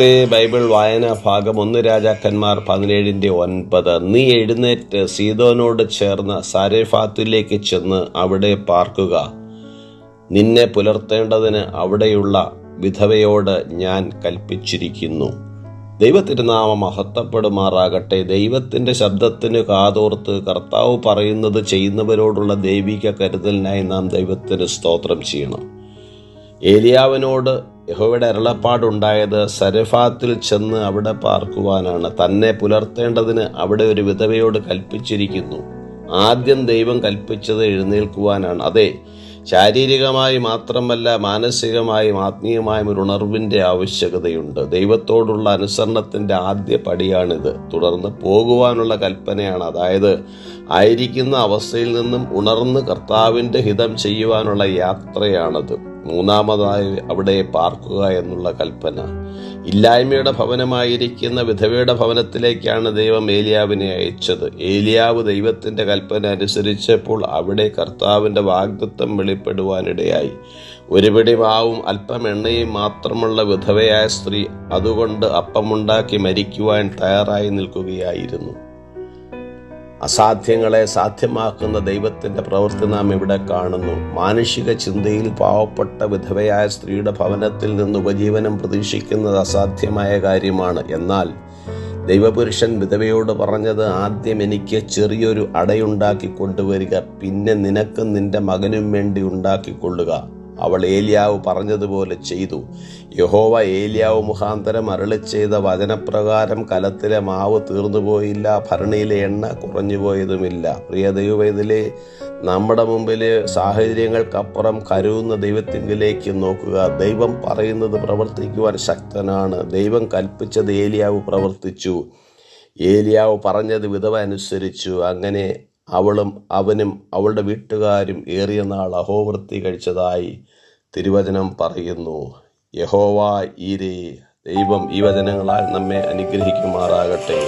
ഇന്നത്തെ ബൈബിൾ വായനാ ഭാഗം ഒന്ന് രാജാക്കന്മാർ പതിനേഴിന്റെ ഒൻപത്. നീ എഴുന്നേറ്റ് സീതോനോട് ചേർന്ന് സാരേഫാത്തിലേക്ക് ചെന്ന് അവിടെ പാർക്കുക. നിന്നെ പുലർത്തേണ്ടതിന് അവിടെയുള്ള വിധവയോട് ഞാൻ കൽപ്പിച്ചിരിക്കുന്നു. ദൈവത്തിന്റെ നാമം മഹത്വപ്പെടുമാറാകട്ടെ. ദൈവത്തിന്റെ ശബ്ദത്തിന് കാതോർത്ത് കർത്താവ് പറയുന്നത് ചെയ്യുന്നവരോടുള്ള ദൈവിക കരുതലിനായി നാം ദൈവത്തിന് സ്തോത്രം ചെയ്യണം. ഏലിയാവിനോട് യഹോവയുടെ അരുളപ്പാടുണ്ടായത് സരഫാത്തിൽ ചെന്ന് അവിടെ പാർക്കുവാനാണ്. തന്നെ പുലർത്തേണ്ടതിന് അവിടെ ഒരു വിധവയോട് കൽപ്പിച്ചിരിക്കുന്നു. ആദ്യം ദൈവം കൽപ്പിച്ചത് എഴുന്നേൽക്കുവാനാണ്. അതെ ശാരീരികമായി മാത്രമല്ല മാനസികമായും ആത്മീയമായും ഒരു ഉണർവിന്റെ ആവശ്യകതയുണ്ട്. ദൈവത്തോടുള്ള അനുസരണത്തിന്റെ ആദ്യ പടിയാണിത്. തുടർന്ന് പോകുവാനുള്ള കൽപ്പനയാണ്. അതായത് ആയിരിക്കുന്ന അവസ്ഥയിൽ നിന്നും ഉണർന്ന് കർത്താവിന്റെ ഹിതം ചെയ്യുവാനുള്ള യാത്രയാണത്. മൂന്നാമതായി അവിടെ പാർക്കുക എന്നുള്ള കൽപ്പന. ഇല്ലായ്മയുടെ ഭവനമായിരിക്കുന്ന വിധവയുടെ ഭവനത്തിലേക്കാണ് ദൈവം ഏലിയാവിനെ അയച്ചത്. ഏലിയാവ് ദൈവത്തിന്റെ കൽപ്പന അനുസരിച്ചപ്പോൾ അവിടെ കർത്താവിന്റെ വാഗ്ദത്വം വെളിപ്പെടുവാനിടയായി. ഒരു പിടി മാവും അല്പം എണ്ണയും മാത്രമുള്ള വിധവയായ സ്ത്രീ അതുകൊണ്ട് അപ്പമുണ്ടാക്കി മരിക്കുവാൻ തയ്യാറായി നിൽക്കുകയായിരുന്നു. അസാധ്യങ്ങളെ സാധ്യമാക്കുന്ന ദൈവത്തിന്റെ പ്രവൃത്തി നാം ഇവിടെ കാണുന്നു. മാനുഷിക ചിന്തയിൽ പാവപ്പെട്ട വിധവയായ സ്ത്രീയുടെ ഭവനത്തിൽ നിന്ന് ഉപജീവനം പ്രതീക്ഷിക്കുന്നത് അസാധ്യമായ കാര്യമാണ്. എന്നാൽ ദൈവപുരുഷൻ വിധവയോട് പറഞ്ഞത് ആദ്യം എനിക്ക് ചെറിയൊരു അടയുണ്ടാക്കി കൊണ്ടുവരിക പിന്നെ നിനക്കും നിന്റെ മകനും വേണ്ടി ഉണ്ടാക്കിക്കൊള്ളുക. അവൾ ഏലിയാവ് പറഞ്ഞതുപോലെ ചെയ്തു. യഹോവ ഏലിയാവ് മുഖാന്തരം അരളി ചെയ്ത വചനപ്രകാരം കലത്തിലെ മാവ് തീർന്നുപോയില്ല ഭരണിയിലെ എണ്ണ കുറഞ്ഞുപോയതുമില്ല പ്രിയ ദൈവവേദിലെ നമ്മുടെ മുമ്പിൽ സാഹചര്യങ്ങൾക്കപ്പുറം കരുവുന്ന ദൈവത്തിങ്കിലേക്ക് നോക്കുക. ദൈവം പറയുന്നത് പ്രവർത്തിക്കുവാൻ ശക്തനാണ്. ദൈവം കൽപ്പിച്ചത് ഏലിയാവ് പ്രവർത്തിച്ചു. ഏലിയാവ് പറഞ്ഞത് വിധവ അനുസരിച്ചു. അങ്ങനെ അവളും അവനും അവളുടെ വീട്ടുകാരും ഏറിയ നാൾ അഹോവൃത്തി കഴിച്ചതായി തിരുവചനം പറയുന്നു. യഹോവ ഈരേ ദൈവം ഈ വചനങ്ങളാൽ നമ്മെ അനുഗ്രഹിക്കുമാറാകട്ടെ.